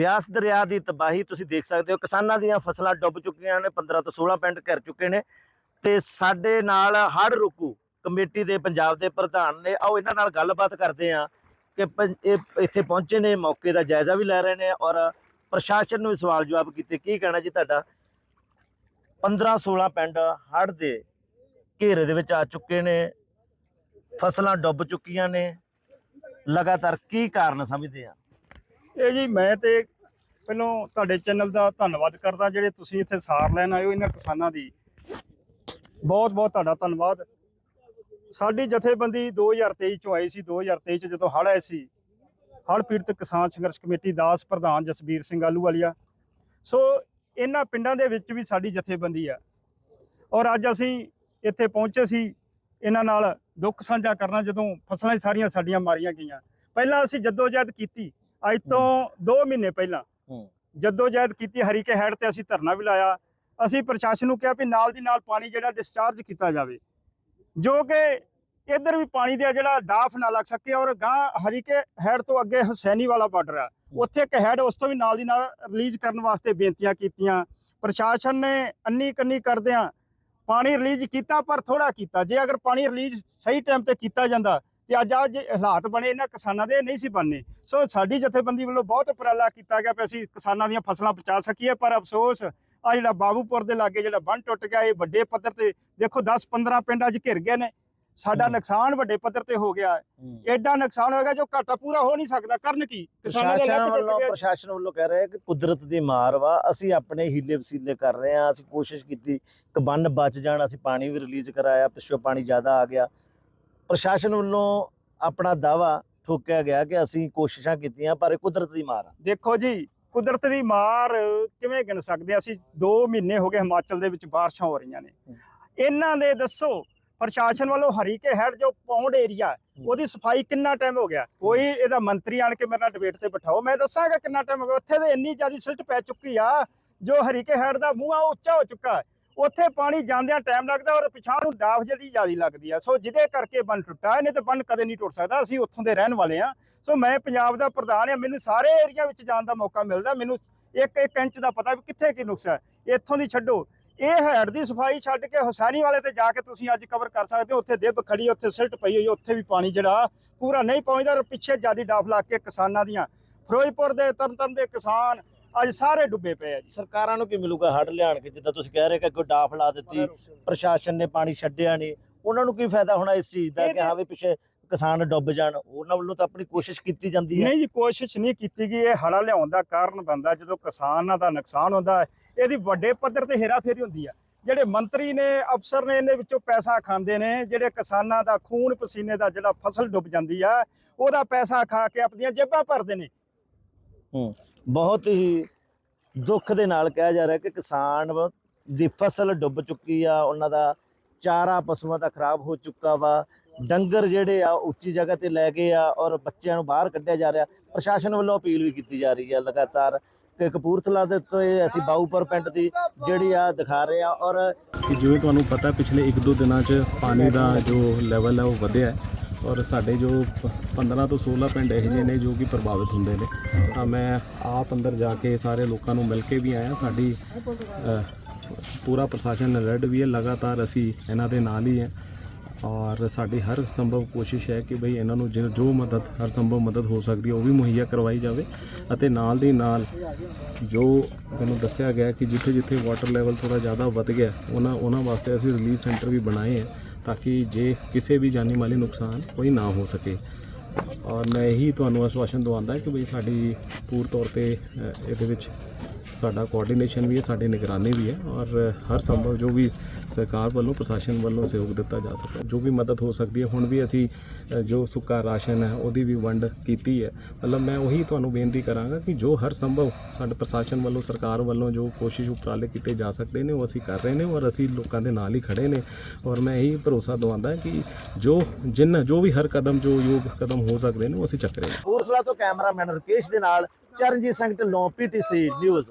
ਬਿਆਸ ਦਰਿਆ ਦੀ ਤਬਾਹੀ ਤੁਸੀਂ ਦੇਖ ਸਕਦੇ ਹੋ। ਕਿਸਾਨਾਂ ਦੀਆਂ ਫਸਲਾਂ ਡੁੱਬ ਚੁੱਕੀਆਂ ਨੇ 15 ਤੋਂ 16 ਪਿੰਡ ਘਿਰ ਚੁੱਕੇ ਨੇ ਤੇ ਸਾਡੇ ਨਾਲ ਹੜ ਰੁਕੂ ਕਮੇਟੀ ਦੇ ਪੰਜਾਬ ਦੇ ਪ੍ਰਧਾਨ ਨੇ। ਆਓ ਇਹਨਾਂ ਨਾਲ ਗੱਲਬਾਤ ਕਰਦੇ ਆ ਕਿ ਪੰ- ਇਹ ਇੱਥੇ ਪਹੁੰਚੇ ਨੇ, ਮੌਕੇ ਦਾ ਜਾਇਜ਼ਾ ਵੀ ਲੈ ਰਹੇ ਨੇ ਔਰ ਪ੍ਰਸ਼ਾਸਨ ਨੂੰ ਵੀ ਸਵਾਲ ਜਵਾਬ ਕੀਤੇ। ਕੀ ਕਹਿਣਾ ਜੀ ਤੁਹਾਡਾ? 15 16 ਪਿੰਡ ਹੜ ਦੇ ਘੇਰੇ ਦੇ ਵਿੱਚ ਆ ਚੁੱਕੇ ਨੇ, ਫਸਲਾਂ ਡੁੱਬ ਚੁੱਕੀਆਂ ਨੇ। ਲਗਾਤਾਰ ਕੀ ਕਾਰਨ ਸਮਝਦੇ ਆ ਇਹ ਜੀ ਮੈਂ ਤੇ ਪਹਿਲਾਂ ਤੁਹਾਡੇ ਚੈਨਲ ਦਾ ਧੰਨਵਾਦ ਕਰਦਾ, ਜਿਹੜੇ ਤੁਸੀਂ ਇੱਥੇ ਸਾਰ ਲੈਣ ਆਏ ਹੋ ਇਹਨਾਂ ਕਿਸਾਨਾਂ ਦੀ। ਬਹੁਤ ਬਹੁਤ ਤੁਹਾਡਾ ਧੰਨਵਾਦ। ਸਾਡੀ ਜਥੇਬੰਦੀ 2023 ਚੋਂ ਆਈ ਸੀ 2023 ਚ ਜਦੋਂ ਹੜ੍ਹ ਆਏ ਸੀ, ਹੜ੍ਹ ਪੀੜਤ ਕਿਸਾਨ ਸੰਘਰਸ਼ ਕਮੇਟੀ ਦਾਸ ਪ੍ਰਧਾਨ ਜਸਬੀਰ ਸਿੰਘ ਆਲੂ ਵਾਲੀਆ ਸੋ ਇਹਨਾਂ ਪਿੰਡਾਂ ਦੇ ਵਿੱਚ ਵੀ ਸਾਡੀ ਜਥੇਬੰਦੀ ਆ। ਔਰ ਅੱਜ ਅਸੀਂ ਇੱਥੇ ਪਹੁੰਚੇ ਸੀ, ਇਹਨਾਂ ਨਾਲ ਦੁੱਖ ਸਾਂਝਾ ਕਰਨਾ, ਜਦੋਂ ਫਸਲਾਂ ਸਾਰੀਆਂ ਸਾਡੀਆਂ ਮਾਰੀਆਂ ਗਈਆਂ। ਪਹਿਲਾਂ ਅਸੀਂ ਜਦੋਜਹਿਦ ਕੀਤੀ ਅੱਜ ਤੋਂ 2 ਮਹੀਨੇ ਪਹਿਲਾਂ ਹੂੰ। ਜਦੋਜਹਿਦ ਕੀਤੀ ਹਰੀਕੇ ਹੈਡ ਤੇ ਅਸੀਂ ਧਰਨਾ ਵੀ ਲਾਇਆ। ਅਸੀਂ ਪ੍ਰਸ਼ਾਸਨ ਨੂੰ ਕਿਹਾ ਵੀ ਨਾਲ ਦੀ ਨਾਲ ਪਾਣੀ ਜਿਹੜਾ ਡਿਸਚਾਰਜ ਕੀਤਾ ਜਾਵੇ। ਜੋ ਕਿ ਇੱਧਰ ਵੀ ਪਾਣੀ ਦਾ ਜਿਹੜਾ ਡਾਫ ਨਾ ਲੱਗ ਸਕੇ ਔਰ ਗਾਂ ਹਰੀਕੇ ਹੈਡ ਤੋਂ ਅੱਗੇ ਹੁਸੈਨੀ ਵਾਲਾ ਬਾਰਡਰ ਆ। ਉੱਥੇ ਇੱਕ ਹੈਡ ਉਸ ਤੋਂ ਵੀ ਨਾਲ ਦੀ ਨਾਲ ਰਿਲੀਜ਼ ਕਰਨ ਵਾਸਤੇ ਬੇਨਤੀਆਂ ਕੀਤੀਆਂ। ਪ੍ਰਸ਼ਾਸਨ ਨੇ ਅੰਨੀ ਕੰਨੀ ਕਰਦਿਆਂ ਪਾਣੀ ਰਿਲੀਜ਼ ਕੀਤਾ ਪਰ ਥੋੜਾ ਕੀਤਾ। ਜੇ ਅਗਰ ਪਾਣੀ ਰਿਲੀਜ਼ ਸਹੀ ਟਾਈਮ ਤੇ ਕੀਤਾ ਜਾਂਦਾ ਤੇ ਅੱਜ ਅੱਜ ਹਾਲਾਤ ਬਣੇ ਇਹਨਾਂ ਕਿਸਾਨਾਂ ਦੇ ਨਹੀਂ ਸੀ ਬਣਨੇ। ਸੋ ਸਾਡੀ ਜਥੇਬੰਦੀ ਵੱਲੋਂ ਬਹੁਤ ਉਪਰਾਲਾ ਕੀਤਾ ਗਿਆ ਕਿ ਅਸੀਂ ਕਿਸਾਨਾਂ ਦੀਆਂ ਫਸਲਾਂ ਬਚਾ ਸਕੀਏ ਪਰ ਅਫਸੋਸ ਆ ਜਿਹੜਾ ਬਾਬੂਪੁਰ ਦੇ ਲਾਗੇ ਜਿਹੜਾ ਬੰਨ ਟੁੱਟ ਗਿਆ ਇਹ ਵੱਡੇ ਪੱਧਰ ਤੇ ਦੇਖੋ 10 15 ਪਿੰਡ ਅੱਜ ਘਿਰ ਗਏ ਨੇ। ਸਾਡਾ। ਨੁਕਸਾਨ ਵੱਡੇ ਪੱਧਰ ਤੇ ਹੋ ਗਿਆ। ਐਡਾ ਨੁਕਸਾਨ ਹੋਏਗਾ ਜੋ ਘਾਟਾ ਪੂਰਾ ਹੋ ਨਹੀਂ ਸਕਦਾ। ਕਰਨ ਕੀ? ਕਿਸਾਨਾਂ ਦਾ ਲੱਕ ਵੱਲੋਂ ਪ੍ਰਸ਼ਾਸਨ ਵੱਲੋਂ ਕਹਿ ਰਿਹਾ ਕਿ ਕੁਦਰਤ ਦੀ ਮਾਰ ਵਾ। ਅਸੀਂ ਆਪਣੇ ਹੀਲੇ ਵਸੀਲੇ ਕਰ ਰਹੇ ਹਾਂ। ਅਸੀਂ ਕੋਸ਼ਿਸ਼ ਕੀਤੀ ਕਿ ਬੰਨ ਬਚ ਜਾਣ। ਅਸੀਂ ਪਾਣੀ ਵੀ ਰਿਲੀਜ਼ ਕਰਾਇਆ। ਪਿੱਛੋਂ ਪਾਣੀ ਜ਼ਿਆਦਾ ਆ ਗਿਆ। ਪ੍ਰਸ਼ਾਸਨ ਵੱਲੋਂ ਆਪਣਾ ਦਾਵਾ ਠੋਕਿਆ ਗਿਆ ਕਿ ਅਸੀਂ ਕੋਸ਼ਿਸ਼ਾਂ ਕੀਤੀਆਂ ਪਰ ਇਹ ਕੁਦਰਤ ਦੀ ਮਾਰ ਆ। ਦੇਖੋ ਜੀ ਕੁਦਰਤ ਦੀ ਮਾਰ ਕਿਵੇਂ ਗਿਣ ਸਕਦੇ ਅਸੀਂ 2 ਮਹੀਨੇ ਹੋ ਗਏ ਹਿਮਾਚਲ ਦੇ ਵਿੱਚ ਬਾਰਿਸ਼ਾਂ ਹੋ ਰਹੀਆਂ ਨੇ। ਇਹਨਾਂ ਦੇ ਦੱਸੋ ਪ੍ਰਸ਼ਾਸਨ ਵੱਲੋਂ ਹਰੀਕੇ ਹੈਡ ਜੋ ਪੌਂਡ ਏਰੀਆ ਉਹਦੀ ਸਫ਼ਾਈ ਕਿੰਨਾ ਟਾਈਮ ਹੋ ਗਿਆ? ਕੋਈ ਇਹਦਾ ਮੰਤਰੀ ਆਣ ਕੇ ਮੇਰੇ ਨਾਲ ਡਿਬੇਟ ਤੇ ਬਿਠਾਓ। ਮੈਂ ਦੱਸਾਂਗਾ ਕਿੰਨਾ ਟਾਈਮ ਹੋ ਗਿਆ। ਉੱਥੇ ਤੇ ਇੰਨੀ ਜ਼ਿਆਦਾ ਸਿਲਟ ਪੈ ਚੁੱਕੀ ਆ ਜੋ ਹਰੀਕੇ ਹੈਡ ਦਾ ਮੂੰਹ ਆ ਉੱਚਾ ਹੋ ਚੁੱਕਾ। ਹੈ। ਉੱਥੇ ਪਾਣੀ ਜਾਂਦਿਆਂ ਟਾਈਮ ਲੱਗਦਾ ਔਰ ਪਿਛਾਂ ਨੂੰ ਡਾਫ ਜਿਹੜੀ ਜ਼ਿਆਦਾ ਲੱਗਦੀ ਆ। ਸੋ ਜਿਹਦੇ ਕਰਕੇ ਬੰਨ ਟੁੱਟਾ, ਇਹਨੇ ਤਾਂ ਬੰਨ ਕਦੇ ਨਹੀਂ ਟੁੱਟ ਸਕਦਾ। ਅਸੀਂ ਉੱਥੋਂ ਦੇ ਰਹਿਣ ਵਾਲੇ ਆ। ਸੋ ਮੈਂ ਪੰਜਾਬ ਦਾ ਪ੍ਰਧਾਨ ਆ। ਮੈਨੂੰ ਸਾਰੇ ਏਰੀਆ ਵਿੱਚ ਜਾਣ ਦਾ ਮੌਕਾ ਮਿਲਦਾ। ਮੈਨੂੰ ਇੱਕ ਇੱਕ ਇੰਚ ਦਾ ਪਤਾ ਵੀ ਕਿੱਥੇ ਕੀ ਨੁਕਸ ਹੈ ਇੱਥੋਂ ਦੀ ਛੱਡੋ। ਇਹ ਹੈਡ ਦੀ ਸਫ਼ਾਈ ਛੱਡ ਕੇ ਹੁਸੈਨੀ ਵਾਲੇ ਤੇ ਜਾ ਕੇ ਤੁਸੀਂ ਅੱਜ ਕਵਰ ਕਰ ਸਕਦੇ ਹੋ। ਉੱਥੇ ਦਿੱਬ ਖੜੀ ਉੱਥੇ ਸਿਲਟ ਪਈ ਹੋਈ ਉੱਥੇ ਵੀ ਪਾਣੀ ਜਿਹੜਾ ਪੂਰਾ ਨਹੀਂ ਪਹੁੰਚਦਾ ਔਰ ਪਿੱਛੇ ਜਿਆਦੀ ਡਾਫ ਲਾ ਕੇ ਕਿਸਾਨਾਂ ਦੀਆਂ। ਫਿਰੋਜ਼ਪੁਰ ਦੇ ਤਰਨਤਨ ਦੇ ਕਿਸਾਨ ਅੱਜ ਸਾਰੇ ਡੁੱਬੇ ਪਏ ਆ ਜੀ। ਸਰਕਾਰਾਂ ਨੂੰ ਕੀ ਮਿਲੂਗਾ ਹੜ ਲਿਆਣ ਕੇ? ਜਿੱਦਾਂ ਤੁਸੀਂ ਕਹਿ ਰਹੇ ਕਿ ਕੋਈ ਡਾਫ ਲਾ ਦਿੱਤੀ ਪ੍ਰਸ਼ਾਸਨ ਨੇ ਪਾਣੀ ਛੱਡਿਆ ਨਹੀਂ। ਉਹਨਾਂ ਨੂੰ ਕੀ ਫਾਇਦਾ ਹੋਣਾ ਇਸ ਚੀਜ਼ ਦਾ ਕਿ ਹਾਂ ਵੀ ਪਿੱਛੇ ਕਿਸਾਨ ਡੁੱਬ ਜਾਣ? ਉਹਨਾਂ ਵੱਲੋਂ ਤਾਂ ਆਪਣੀ ਕੋਸ਼ਿਸ਼ ਕੀਤੀ ਜਾਂਦੀ ਹੈ। ਨਹੀਂ ਜੀ ਕੋਸ਼ਿਸ਼ ਨਹੀਂ ਕੀਤੀ ਗਈ। ਇਹ ਹੜਾ ਲਿਆਉਣ ਦਾ ਕਾਰਨ ਬੰਦਾ ਜਦੋਂ ਕਿਸਾਨਾਂ ਦਾ ਨੁਕਸਾਨ ਹੁੰਦਾ ਇਹਦੀ ਵੱਡੇ ਪੱਧਰ ਤੇ ਹੇਰਾਫੇਰੀ ਹੁੰਦੀ ਆ। ਜਿਹੜੇ ਮੰਤਰੀ ਨੇ ਅਫਸਰ ਨੇ ਇਹਦੇ ਵਿੱਚੋਂ ਪੈਸਾ ਖਾਂਦੇ ਨੇ। ਜਿਹੜੇ ਕਿਸਾਨਾਂ ਦਾ ਖੂਨ ਪਸੀਨੇ ਦਾ ਜਿਹੜਾ ਫਸਲ ਡੁੱਬ ਜਾਂਦੀ ਆ ਉਹਦਾ ਪੈਸਾ ਖਾ ਕੇ ਆਪਣੀਆਂ ਜੇਬਾਂ ਭਰਦੇ ਨੇ। ਬਹੁਤ ਹੀ ਦੁੱਖ ਦੇ ਨਾਲ ਕਿਹਾ ਜਾ ਰਿਹਾ ਕਿ ਕਿਸਾਨ ਦੀ ਫਸਲ ਡੁੱਬ ਚੁੱਕੀ ਆ ਉਹਨਾਂ ਦਾ ਚਾਰਾ ਪਸ਼ੂਆਂ ਦਾ ਖਰਾਬ ਹੋ ਚੁੱਕਾ ਵਾ। ਡੰਗਰ ਜਿਹੜੇ ਆ ਉੱਚੀ ਜਗ੍ਹਾ ਤੇ ਲੈ ਗਏ ਆ ਔਰ ਬੱਚਿਆਂ ਨੂੰ ਬਾਹਰ ਕੱਢਿਆ ਜਾ ਰਿਹਾ। ਪ੍ਰਸ਼ਾਸਨ ਵੱਲੋਂ ਅਪੀਲ ਵੀ ਕੀਤੀ ਜਾ ਰਹੀ ਆ ਲਗਾਤਾਰ ਕਿ ਕਪੂਰਥਲਾ ਦੇ ਉੱਤੇ ਅਸੀਂ ਬਾਊਪੁਰ ਪਿੰਡ ਦੀ ਜਿਹੜੀ ਆ ਦਿਖਾ ਰਹੇ ਆ ਔਰ ਕਿ ਜਿਵੇਂ ਤੁਹਾਨੂੰ ਪਤਾ ਪਿਛਲੇ 1-2 ਦਿਨਾਂ 'ਚ ਪਾਣੀ ਦਾ ਜੋ ਲੈਵਲ ਹੈ ਉਹ ਵਧਿਆ ਹੈ। ਔਰ ਸਾਡੇ ਜੋ ਪ- 15 ਤੋਂ 16 ਪਿੰਡ ਇਹੋ ਜਿਹੇ ਨੇ ਜੋ ਕਿ ਪ੍ਰਭਾਵਿਤ ਹੁੰਦੇ ਨੇ। ਤਾਂ ਮੈਂ ਆਪ ਅੰਦਰ ਜਾ ਕੇ ਸਾਰੇ ਲੋਕਾਂ ਨੂੰ ਮਿਲ ਕੇ ਵੀ ਆਇਆ। ਸਾਡੀ ਪੂਰਾ ਪ੍ਰਸ਼ਾਸਨ ਅਲਰਟ ਵੀ ਹੈ। ਲਗਾਤਾਰ ਅਸੀਂ ਇਹਨਾਂ ਦੇ ਨਾਲ ਹੀ ਹੈ। ਔਰ ਸਾਡੀ ਹਰ ਸੰਭਵ ਕੋਸ਼ਿਸ਼ ਹੈ ਕਿ ਭਈ ਇਹਨਾਂ ਨੂੰ ਜੋ ਜੋ ਮਦਦ, ਹਰ ਸੰਭਵ ਮਦਦ ਹੋ ਸਕਦੀ ਹੈ, ਉਹ ਵੀ ਮੁਹੱਈਆ ਕਰਵਾਈ ਜਾਵੇ। ਅਤੇ ਨਾਲ ਦੀ ਨਾਲ ਜੋ ਮੈਨੂੰ ਦੱਸਿਆ ਗਿਆ ਕਿ ਜਿੱਥੇ ਜਿੱਥੇ ਵਾਟਰ ਲੈਵਲ ਥੋੜਾ ਜ਼ਿਆਦਾ ਵੱਧ ਗਿਆ, ਉਹਨਾਂ ਉਹਨਾਂ ਵਾਸਤੇ ਅਸੀਂ ਰਿਲੀਫ ਸੈਂਟਰ ਵੀ ਬਣਾਏ ਹੈ। ਤਾਂ ਕਿ ਜੇ ਕਿਸੇ ਵੀ ਜਾਨੀ ਮਾਲੀ ਨੁਕਸਾਨ ਕੋਈ ਨਾ ਹੋ ਸਕੇ। ਔਰ ਮੈਂ ਇਹੀ ਤੁਹਾਨੂੰ ਆਸ਼ਵਾਸਨ ਦਵਾਉਂਦਾ ਕਿ ਬਈ ਸਾਡੀ ਪੂਰ ਤੌਰ ਤੇ ਇਹਦੇ ਵਿੱਚ ਸਾਡਾ ਕੋਆਰਡੀਨੇਸ਼ਨ ਵੀ ਹੈ, ਸਾਡੀ ਨਿਗਰਾਨੀ ਵੀ ਹੈ ਔਰ ਹਰ ਸੰਭਵ ਜੋ ਵੀ ਸਰਕਾਰ ਵੱਲੋਂ, ਪ੍ਰਸ਼ਾਸਨ ਵੱਲੋਂ ਸਹਿਯੋਗ ਦਿੱਤਾ ਜਾ ਸਕਦਾ ਜੋ ਵੀ ਮਦਦ ਹੋ ਸਕਦੀ ਹੈ। ਹੁਣ ਵੀ ਅਸੀਂ ਜੋ ਸੁੱਕਾ ਰਾਸ਼ਨ ਹੈ, ਉਹਦੀ ਵੀ ਵੰਡ ਕੀਤੀ ਹੈ। ਮਤਲਬ ਮੈਂ ਉਹੀ ਤੁਹਾਨੂੰ ਬੇਨਤੀ ਕਰਾਂਗਾ ਕਿ ਜੋ ਹਰ ਸੰਭਵ ਸਾਡੇ ਪ੍ਰਸ਼ਾਸਨ ਵੱਲੋਂ, ਸਰਕਾਰ ਵੱਲੋਂ ਜੋ ਕੋਸ਼ਿਸ਼ ਉਪਰਾਲੇ ਕੀਤੇ ਜਾ ਸਕਦੇ ਨੇ, ਉਹ ਅਸੀਂ ਕਰ ਰਹੇ ਨੇ ਔਰ ਅਸੀਂ ਲੋਕਾਂ ਦੇ ਨਾਲ ਹੀ ਖੜੇ ਨੇ। ਔਰ ਮੈਂ ਇਹੀ ਭਰੋਸਾ ਦਵਾਉਂਦਾ ਕਿ ਜੋ ਜਿੰਨ, ਜੋ ਵੀ ਹਰ ਕਦਮ, ਜੋ ਯੋਗ ਕਦਮ ਹੋ ਸਕਦੇ ਨੇ, ਉਹ ਅਸੀਂ ਚੱਕ ਰਹੇ ਹਾਂ। ਕਪੂਰਥਲਾ ਤੋਂ ਕੈਮਰਾਮੈਨ ਰਕੇਸ਼ ਦੇ ਨਾਲ ਚਰਨਜੀਤ ਸਿੰਘ ਢਿੱਲੋਂ ਪੀਟੀਸੀ ਨਿਊਜ਼।